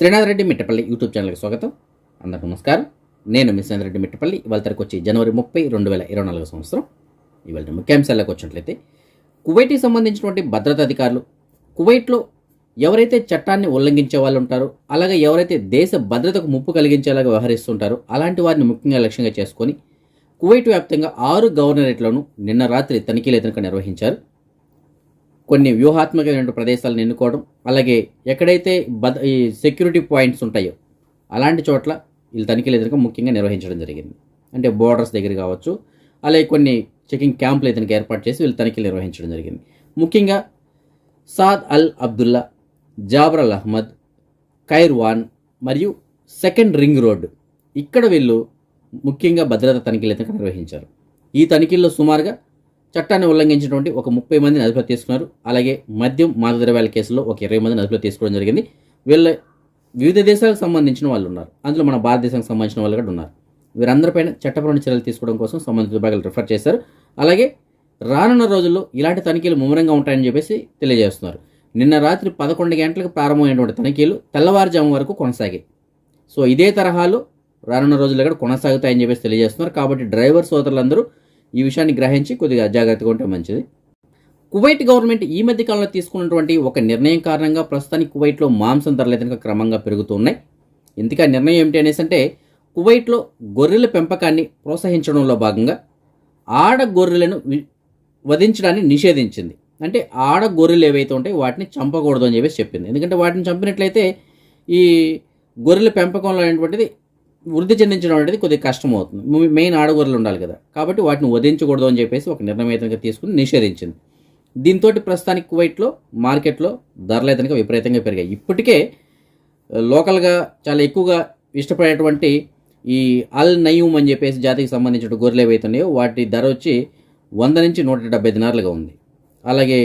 Srinath Reddy Mittapalli YouTube ఛానల్కి స్వాగతం. అందరికీ నమస్కారం. నేను మీ శ్రీనాథ్ రెడ్డి మిట్టపల్లి. ఇవాళ తరకు వచ్చి జనవరి ముప్పై రెండు వేల ఇరవై నాలుగు సంవత్సరం. ఇవాళ ముఖ్యాంశాలకు వచ్చినట్లయితే కువైట్కి సంబంధించినటువంటి భద్రతా అధికారులు కువైట్లో ఎవరైతే చట్టాన్ని ఉల్లంఘించే వాళ్ళు ఉంటారో అలాగే ఎవరైతే దేశ భద్రతకు ముప్పు కలిగించేలాగా వ్యవహరిస్తుంటారో అలాంటి వారిని ముఖ్యంగా లక్ష్యంగా చేసుకొని కువైట్ వ్యాప్తంగా ఆరు గవర్నరేట్లను నిన్న రాత్రి తనిఖీలు ఎదురుక నిర్వహించారు. కొన్ని వ్యూహాత్మకమైన ప్రదేశాలను ఎన్నుకోవడం అలాగే ఎక్కడైతే బద ఈ సెక్యూరిటీ పాయింట్స్ ఉంటాయో అలాంటి చోట్ల వీళ్ళు తనిఖీలు ఎదురుగా ముఖ్యంగా నిర్వహించడం జరిగింది. అంటే బోర్డర్స్ దగ్గర కావచ్చు అలాగే కొన్ని చెకింగ్ క్యాంపులు ఇతనికి ఏర్పాటు చేసి వీళ్ళు తనిఖీలు నిర్వహించడం జరిగింది. ముఖ్యంగా Saad Al Abdullah Jaber Al Ahmad Khairwan మరియు సెకండ్ రింగ్ రోడ్డు ఇక్కడ వీళ్ళు ముఖ్యంగా భద్రతా తనిఖీలు అయితే నిర్వహించారు. ఈ తనిఖీల్లో సుమారుగా చట్టాన్ని ఉల్లంఘించినటువంటి ఒక ముప్పై మందిని అదుపులో తీసుకున్నారు. అలాగే మద్యం మాదద్రవ్యాల కేసులో ఒక ఇరవై మందిని అదుపులో తీసుకోవడం జరిగింది. వీళ్ళ వివిధ దేశాలకు సంబంధించిన వాళ్ళు ఉన్నారు. అందులో మన భారతదేశానికి సంబంధించిన వాళ్ళు కూడా ఉన్నారు. వీరందరిపైన చట్టపరమైన చర్యలు తీసుకోవడం కోసం సంబంధిత విభాగాలు రిఫర్ చేశారు. అలాగే రానున్న రోజుల్లో ఇలాంటి తనిఖీలు ముమ్మరంగా ఉంటాయని చెప్పేసి తెలియజేస్తున్నారు. నిన్న రాత్రి పదకొండు గంటలకు ప్రారంభమైనటువంటి తనిఖీలు తెల్లవారుజాము వరకు కొనసాగాయి. సో ఇదే తరహాలో రానున్న రోజుల్లో కూడా కొనసాగుతాయని చెప్పేసి తెలియజేస్తున్నారు. కాబట్టి డ్రైవర్ సోదరులందరూ ఈ విషయాన్ని గ్రహించి కొద్దిగా జాగ్రత్తగా ఉంటే మంచిది. కువైట్ గవర్నమెంట్ ఈ మధ్య కాలంలో తీసుకున్నటువంటి ఒక నిర్ణయం కారణంగా ప్రస్తుతానికి కువైట్లో మాంసం ధరలు అయితే క్రమంగా పెరుగుతున్నాయి. ఇందుకే నిర్ణయం ఏమిటి అనేసి అంటే కువైట్లో గొర్రెల పెంపకాన్ని ప్రోత్సహించడంలో భాగంగా ఆడ గొర్రెలను వి- వధించడాన్ని నిషేధించింది. అంటే ఆడ గొర్రెలు ఏవైతే ఉంటాయో వాటిని చంపకూడదు అని చెప్పేసి చెప్పింది. ఎందుకంటే వాటిని చంపినట్లయితే ఈ గొర్రెల పెంపకంలో అనేటువంటిది వృద్ధి చెందించడం అనేది కొద్దిగా కష్టం అవుతుంది మెయిన్ ఆడగొర్రెలు ఉండాలి కదా. కాబట్టి వాటిని వధించకూడదు అని చెప్పేసి ఒక నిర్ణయం అయితే తీసుకుని నిషేధించింది. దీంతో ప్రస్తుతానికి కువైట్లో మార్కెట్లో ధరలు అయితే విపరీతంగా పెరిగాయి. ఇప్పటికే లోకల్గా చాలా ఎక్కువగా ఇష్టపడేటువంటి ఈ అల్ నయూమ్ అని చెప్పేసి జాతికి సంబంధించిన గొర్రెలు ఏవైతున్నాయో వాటి ధర వచ్చి వంద నుంచి నూట డెబ్బై దినారులుగా ఉంది. అలాగే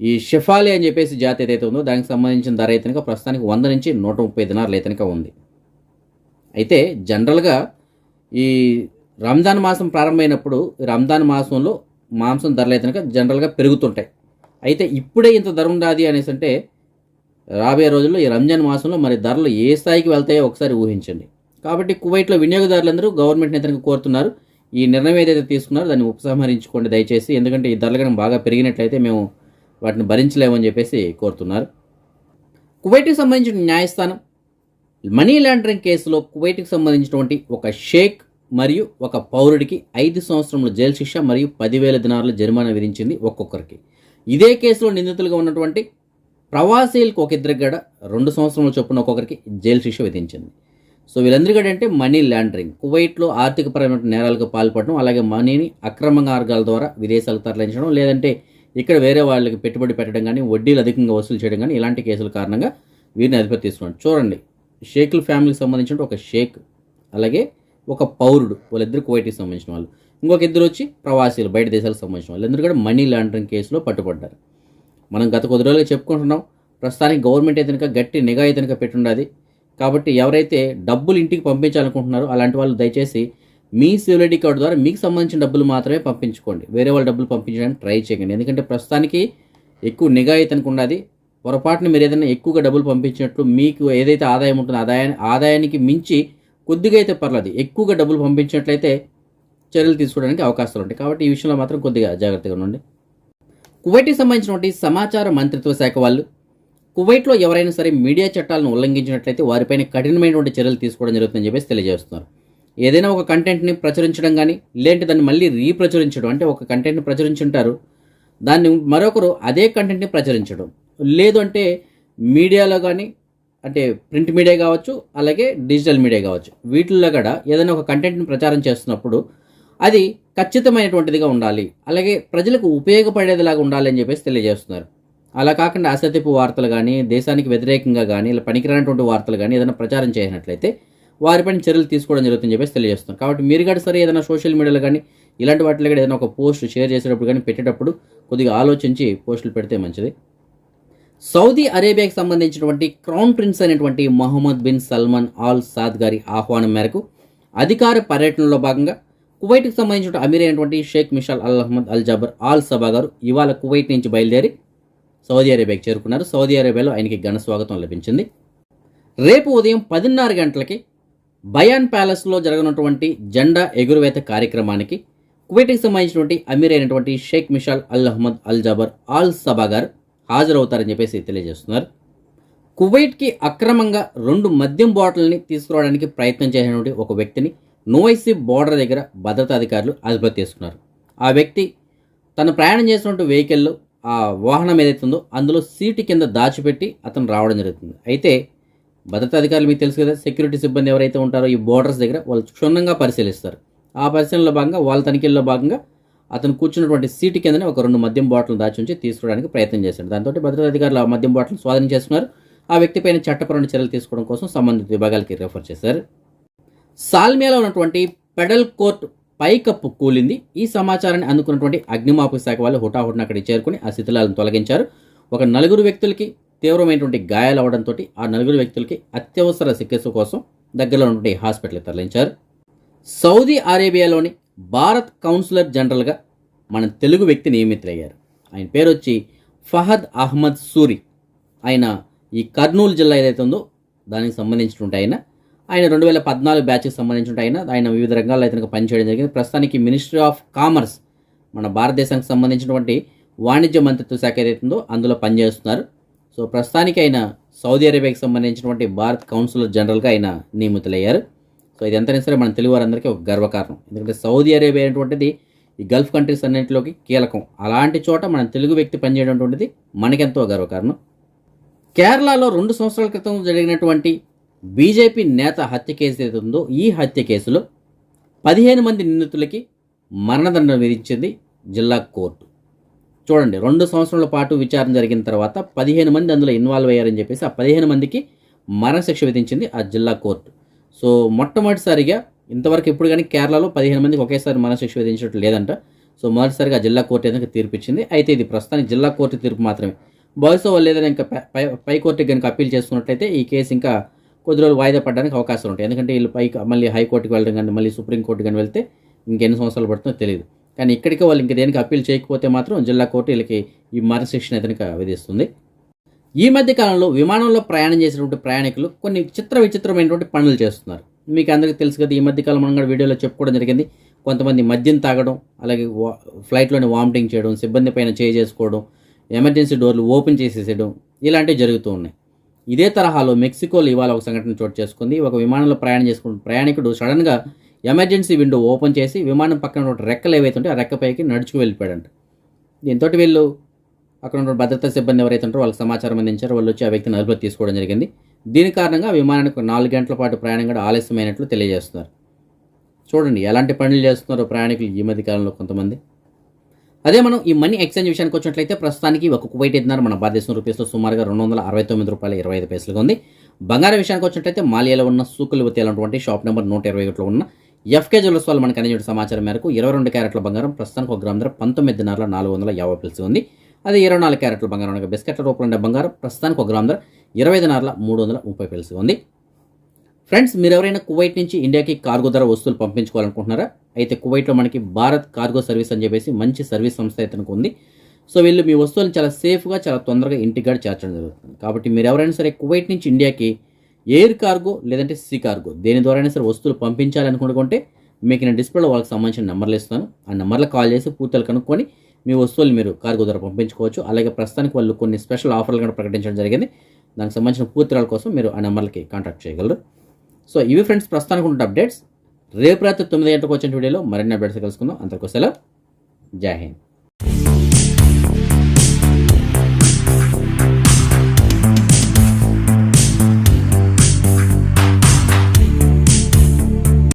ఈ షెఫాలి అని చెప్పేసి జాతి ఏదైతే ఉందో దానికి సంబంధించిన ధర అయితే ప్రస్తుతానికి వంద నుంచి నూట ముప్పై దినారులు అయితే ఉంది. అయితే జనరల్గా ఈ రంజాన్ మాసం ప్రారంభమైనప్పుడు ఈ రంజాన్ మాసంలో మాంసం ధరలు అయితే కనుక జనరల్గా పెరుగుతుంటాయి. అయితే ఇప్పుడే ఇంత ధర ఉండాది అనేసి అంటే రాబోయే రోజుల్లో ఈ రంజాన్ మాసంలో మరి ధరలు ఏ స్థాయికి వెళ్తాయో ఒకసారి ఊహించండి. కాబట్టి కువైట్లో వినియోగదారులందరూ గవర్నమెంట్ నేతలకు కోరుతున్నారు. ఈ నిర్ణయం ఏదైతే తీసుకున్నారో దాన్ని ఉపసంహరించుకోండి దయచేసి. ఎందుకంటే ఈ ధరలు కనుక బాగా పెరిగినట్లయితే మేము వాటిని భరించలేమని చెప్పేసి కోరుతున్నారు. కువైట్కి సంబంధించిన న్యాయస్థానం మనీ లాండరింగ్ కేసులో కువైట్కి సంబంధించినటువంటి ఒక షేక్ మరియు ఒక పౌరుడికి ఐదు సంవత్సరముల జైలు శిక్ష మరియు పదివేల దినారుల జరిమానా విధించింది ఒక్కొక్కరికి. ఇదే కేసులో నిందితులుగా ఉన్నటువంటి ప్రవాసీలకు ఒక ఇద్దరికి కూడా రెండు సంవత్సరముల చొప్పున ఒక్కొక్కరికి జైలు శిక్ష విధించింది. సో వీళ్ళందరికీ కూడా అంటే మనీ లాండరింగ్. కువైట్లో ఆర్థికపరమైన నేరాలకు పాల్పడడం అలాగే మనీని అక్రమ మార్గాల ద్వారా విదేశాలకు తరలించడం లేదంటే ఇక్కడ వేరే వాళ్ళకి పెట్టుబడి పెట్టడం కానీ వడ్డీలు అధికంగా వసూలు చేయడం కానీ ఇలాంటి కేసుల కారణంగా వీరిని అధిపతి తీసుకున్నాడు. చూడండి. షేక్ల ఫ్యామిలీకి సంబంధించిన ఒక షేక్ అలాగే ఒక పౌరుడు వాళ్ళిద్దరు కువైట్కి సంబంధించిన వాళ్ళు. ఇంకొక ఇద్దరు వచ్చి ప్రవాసీలు బయట దేశాలకు సంబంధించిన వాళ్ళు. ఇద్దరు కూడా మనీ లాండరింగ్ కేసులో పట్టుబడ్డారు. మనం గత కొద్ది రోజులుగా చెప్పుకుంటున్నాం ప్రస్తుతానికి గవర్నమెంట్ అయితే కనుక గట్టి నిఘా అయితే కనుక కాబట్టి ఎవరైతే డబ్బులు ఇంటికి పంపించాలనుకుంటున్నారో అలాంటి వాళ్ళు దయచేసి మీ సివిలిటీ కార్డు ద్వారా మీకు సంబంధించిన డబ్బులు మాత్రమే పంపించుకోండి. వేరే వాళ్ళ డబ్బులు పంపించడానికి ట్రై చేయండి ఎందుకంటే ప్రస్తుతానికి ఎక్కువ నిఘా అయితే ఉన్నది పొరపాటున మీరు ఏదైనా ఎక్కువగా డబ్బులు పంపించినట్లు మీకు ఏదైతే ఆదాయం ఉంటుందో ఆదాయాన్ని ఆదాయానికి మించి కొద్దిగా అయితే పర్లేదు. ఎక్కువగా డబ్బులు పంపించినట్లయితే చర్యలు తీసుకోవడానికి అవకాశాలు ఉంటాయి. కాబట్టి ఈ విషయంలో మాత్రం కొద్దిగా జాగ్రత్తగా ఉండండి. కువైట్కి సంబంధించినటువంటి సమాచార మంత్రిత్వ శాఖ వాళ్ళు కువైట్లో ఎవరైనా సరే మీడియా చట్టాలను ఉల్లంఘించినట్లయితే వారిపైన కఠినమైనటువంటి చర్యలు తీసుకోవడం జరుగుతుందని చెప్పేసి తెలియజేస్తున్నారు. ఏదైనా ఒక కంటెంట్ని ప్రచురించడం కానీ లేదంటే దాన్ని మళ్ళీ రీప్రచురించడం అంటే ఒక కంటెంట్ని ప్రచురించుంటారు దాన్ని మరొకరు అదే కంటెంట్ని ప్రచురించడం. లేదు అంటే మీడియాలో కానీ అంటే ప్రింట్ మీడియా కావచ్చు అలాగే డిజిటల్ మీడియా కావచ్చు వీటిల్లో కూడా ఏదైనా ఒక కంటెంట్ని ప్రచారం చేస్తున్నప్పుడు అది ఖచ్చితమైనటువంటిదిగా ఉండాలి. అలాగే ప్రజలకు ఉపయోగపడేదిలాగా ఉండాలి అని చెప్పేసి తెలియజేస్తున్నారు. అలా కాకుండా అసత్యపు వార్తలు కానీ దేశానికి వ్యతిరేకంగా కానీ ఇలా పనికిరానటువంటి వార్తలు కానీ ఏదైనా ప్రచారం చేసినట్లయితే వారిపైన చర్యలు తీసుకోవడం జరుగుతుందని చెప్పేసి తెలియజేస్తున్నారు. కాబట్టి మీరు కూడా సరే ఏదైనా సోషల్ మీడియాలో కానీ ఇలాంటి వాటిలో కూడా ఏదైనా ఒక పోస్ట్ షేర్ చేసేటప్పుడు కానీ పెట్టేటప్పుడు కొద్దిగా ఆలోచించి పోస్టులు పెడితే మంచిది. సౌదీ అరేబియాకి సంబంధించినటువంటి క్రౌన్ ప్రిన్స్ అయినటువంటి Mohammed bin Salman Al Saud గారి ఆహ్వానం మేరకు అధికార పర్యటనలో భాగంగా కువైట్కి సంబంధించిన అమీర్ అయినటువంటి Sheikh Mishal Al Ahmad Al Jaber Al Sabah గారు ఇవాళ కువైట్ నుంచి బయలుదేరి సౌదీ అరేబియాకి చేరుకున్నారు. సౌదీ అరేబియాలో ఆయనకి ఘన స్వాగతం లభించింది. రేపు ఉదయం పదిన్నర గంటలకి బయాన్ ప్యాలెస్లో జరగనటువంటి జెండా ఎగురవేత కార్యక్రమానికి కువైట్కి సంబంధించినటువంటి అమీర్ అయినటువంటి Sheikh Mishal Al Ahmad Al Jaber Al Sabah గారు హాజరవుతారని చెప్పేసి తెలియజేస్తున్నారు. కువైట్కి అక్రమంగా రెండు మద్యం బాటిల్ని తీసుకురావడానికి ప్రయత్నం చేసినటువంటి ఒక వ్యక్తిని నోవైసీ బోర్డర్ దగ్గర భద్రతా అధికారులు అదుపులో తీసుకున్నారు. ఆ వ్యక్తి తను ప్రయాణం చేసినటువంటి వెహికల్లో ఆ వాహనం ఏదైతే ఉందో అందులో సీటు కింద దాచిపెట్టి అతను రావడం జరుగుతుంది. అయితే భద్రతా అధికారులు మీకు తెలుసు కదా సెక్యూరిటీ సిబ్బంది ఎవరైతే ఉంటారో ఈ బోర్డర్స్ దగ్గర వాళ్ళు క్షుణ్ణంగా పరిశీలిస్తారు. ఆ పరిశీలనలో భాగంగా వాళ్ళ తనిఖీల్లో భాగంగా అతను కూర్చున్నటువంటి సీటు కిందనే ఒక రెండు మద్యం బాటిల్ దాచి ఉంచి తీసుకోవడానికి ప్రయత్నం చేశాడు. దాంతో భద్రతా అధికారులు ఆ మద్యం బాటిల్ స్వాధీనం చేసుకున్నారు. ఆ వ్యక్తిపైన చట్టపరమైన చర్యలు తీసుకోవడం కోసం సంబంధిత విభాగాలకి రెఫర్ చేశారు. సాల్మియాలో ఉన్నటువంటి పెడల్ కోర్ట్ పైకప్పు కూలింది. ఈ సమాచారాన్ని అందుకున్నటువంటి అగ్నిమాపక శాఖ వాళ్ళు హుటాహుటిన అక్కడికి చేరుకుని ఆ శిథిలాలను తొలగించారు. ఒక నలుగురు వ్యక్తులకి తీవ్రమైనటువంటి గాయాలు అవడంతో ఆ నలుగురు వ్యక్తులకి అత్యవసర చికిత్స కోసం దగ్గరలో ఉన్నటువంటి హాస్పిటల్కి తరలించారు. సౌదీ అరేబియాలోని భారత్ కౌన్సిలర్ జనరల్గా మన తెలుగు వ్యక్తి నియమితులయ్యారు. ఆయన పేరు వచ్చి ఫహద్ అహ్మద్ సూరి. ఆయన ఈ కర్నూలు జిల్లా ఏదైతే ఉందో దానికి సంబంధించినటువంటి ఆయన. ఆయన రెండు వేల పద్నాలుగు బ్యాచ్కి సంబంధించిన ఆయన. ఆయన వివిధ రంగాల్లో అయితే పనిచేయడం జరిగింది. ప్రస్తుతానికి మినిస్ట్రీ ఆఫ్ కామర్స్ మన భారతదేశానికి సంబంధించినటువంటి వాణిజ్య మంత్రిత్వ శాఖ ఏదైతే ఉందో అందులో పనిచేస్తున్నారు. సో ప్రస్తుతానికి ఆయన సౌదీ అరేబియాకి సంబంధించినటువంటి భారత్ కౌన్సిలర్ జనరల్గా ఆయన నియమితులయ్యారు. సో ఇది ఎంతైనా సరే మన తెలుగు వారందరికీ ఒక గర్వకారణం. ఎందుకంటే సౌదీ అరేబియా అనేటువంటిది ఈ గల్ఫ్ కంట్రీస్ అన్నింటిలోకి కీలకం. అలాంటి చోట మన తెలుగు వ్యక్తి పనిచేయడం మనకెంతో గర్వకారణం. కేరళలో రెండు సంవత్సరాల క్రితం జరిగినటువంటి బీజేపీ నేత హత్య కేసు ఏదైతే ఉందో ఈ హత్య కేసులో పదిహేను మంది నిందితులకి మరణదండన విధించింది జిల్లా కోర్టు. చూడండి రెండు సంవత్సరాల పాటు విచారణ జరిగిన తర్వాత పదిహేను మంది అందులో ఇన్వాల్వ్ అయ్యారని చెప్పేసి ఆ పదిహేను మందికి మరణశిక్ష విధించింది ఆ జిల్లా కోర్టు. సో మొట్టమొదటిసారిగా ఇంతవరకు ఎప్పుడు కానీ కేరళలో పదిహేను మందికి ఒకేసారి మరణశిక్ష విధించడం లేదంట. సో మొదటిసారిగా జిల్లా కోర్టు ఏదైనా తీర్పిచ్చింది. అయితే ఇది ప్రస్తుతానికి జిల్లా కోర్టు తీర్పు మాత్రమే. బహుశా వాళ్ళు ఏదైనా ఇంకా పై- పై కోర్టుకి కనుక అప్పీల్ చేసుకున్నట్లయితే ఈ కేసు ఇంకా కొద్ది రోజులు వాయిదా పడడానికి అవకాశం ఉంటాయి ఎందుకంటే వీళ్ళు పై మళ్ళీ హైకోర్టుకి వెళ్ళడం కానీ మళ్ళీ సుప్రీంకోర్టు కానీ వెళ్తే ఇంకెన్ని సంవత్సరాలు పడుతుందో తెలియదు. కానీ ఇక్కడికి వాళ్ళు ఇంక దేనికి అప్పీల్ చేయకపోతే మాత్రం జిల్లా కోర్టు వీళ్ళకి ఈ మరణశిక్షణ అతనికి విధిస్తుంది. ఈ మధ్య కాలంలో విమానంలో ప్రయాణం చేసినటువంటి ప్రయాణికులు కొన్ని చిత్ర విచిత్రమైనటువంటి పనులు చేస్తున్నారు. మీకు అందరికీ తెలుసు కదా ఈ మధ్య కాలం మనం కూడా వీడియోలో చెప్పుకోవడం జరిగింది. కొంతమంది మద్యం తాగడం అలాగే వా ఫ్లైట్లోనే వామిటింగ్ చేయడం సిబ్బంది పైన చేసుకోవడం ఎమర్జెన్సీ డోర్లు ఓపెన్ చేసేసేయడం ఇలాంటివి జరుగుతూ ఉన్నాయి. ఇదే తరహాలో మెక్సికోలో ఇవాళ ఒక సంఘటన చోటు చేసుకుంది. ఒక విమానంలో ప్రయాణం చేసుకున్న ప్రయాణికుడు సడన్గా ఎమర్జెన్సీ విండో ఓపెన్ చేసి విమానం పక్కన ఉన్న రెక్కలు ఏవైతే ఉంటే ఆ రెక్కపైకి నడుచుకు వెళ్ళిపోయాడంట. దీంతో వీళ్ళు అక్కడ ఉన్న భద్రతా సిబ్బంది ఎవరైతే ఉంటారో వాళ్ళకి సమాచారం అందించారు. వాళ్ళు వచ్చి ఆ వ్యక్తిని అదుపులో తీసుకోవడం జరిగింది. దీని కారణంగా విమానానికి నాలుగు గంటల పాటు ప్రయాణం కూడా ఆలస్యమైనట్లు తెలియజేస్తున్నారు. చూడండి ఎలాంటి పనులు చేస్తున్నారో ప్రయాణికులు ఈ మధ్య కాలంలో కొంతమంది. అదే మనం ఈ మనీ ఎక్స్చేంజ్ విషయానికి వచ్చినట్లయితే ప్రస్తుతానికి ఒక కువైట్ ఇద్దరు మన భారతదేశం రూపీస్లో సుమారుగా రెండు వందల అరవై తొమ్మిది రూపాయల ఇరవై ఐదు పైసలుగా ఉంది. బంగారం విషయానికి వచ్చినట్లయితే మాలియాలో ఉన్న సూకులు తేలినటువంటి షాప్ నెంబర్ నూట ఇరవై ఒకటిలో ఉన్న ఎఫ్కే జ్యువెల్స్ వాళ్ళు మనకు అందించిన సమాచారం మేరకు ఇరవై రెండు క్యారెట్ల బంగారం ప్రస్తుతానికి ఒక గ్రామ ధర పంతొమ్మిది నాలుగు వందల యాభై పిలిచి ఉంది. అదే ఇరవై నాలుగు క్యారెట్ల బంగారం అనగా బిస్కెట్ల రూపంలో ఉండే బంగారం. ప్రస్తుతానికి ఒక గ్రామ ధర ఇరవై ఐదున్నరల మూడు వందల ముప్పై పిలిచి ఉంది. ఫ్రెండ్స్ మీరు ఎవరైనా కువైట్ నుంచి ఇండియాకి కార్గో ధర వస్తువులు పంపించుకోవాలనుకుంటున్నారా? అయితే కువైట్లో మనకి భారత్ కార్గో సర్వీస్ అని చెప్పేసి మంచి సర్వీస్ సంస్థ అయితే ఉంది సో వీళ్ళు మీ వస్తువులను చాలా సేఫ్గా చాలా తొందరగా ఇంటికాడ చేర్చడం జరుగుతుంది. కాబట్టి మీరు ఎవరైనా సరే కువైట్ నుంచి ఇండియాకి ఎయిర్ కార్గో లేదంటే సీ కార్గో దేని ద్వారైనా సరే వస్తువులు పంపించాలనుకుంటే మీకు నేను డిస్ప్లేలో వాళ్ళకి సంబంధించిన నెంబర్లు ఇస్తాను. ఆ నెంబర్లో కాల్ చేసి పూర్తిగా కనుక్కొని మీ వస్తువులు మీరు కార్గో ద్వారా పంపించుకోవచ్చు. అలాగే ప్రస్తుతానికి వాళ్ళు కొన్ని స్పెషల్ ఆఫర్లు కూడా ప్రకటించడం జరిగింది. దానికి సంబంధించిన పూర్తిరాల కోసం మీరు ఆ నెంబర్లకి కాంటాక్ట్ చేయగలరు. సో ఇవి ఫ్రెండ్స్ ప్రస్తుతానికి ఉన్న అప్డేట్స్. రేపు రాత్రి తొమ్మిది గంటలకు వచ్చిన వీడియోలో మరిన్ని అప్డేట్స్ కలుసుకుందాం. అంతకు సెలవు. జై హింద్.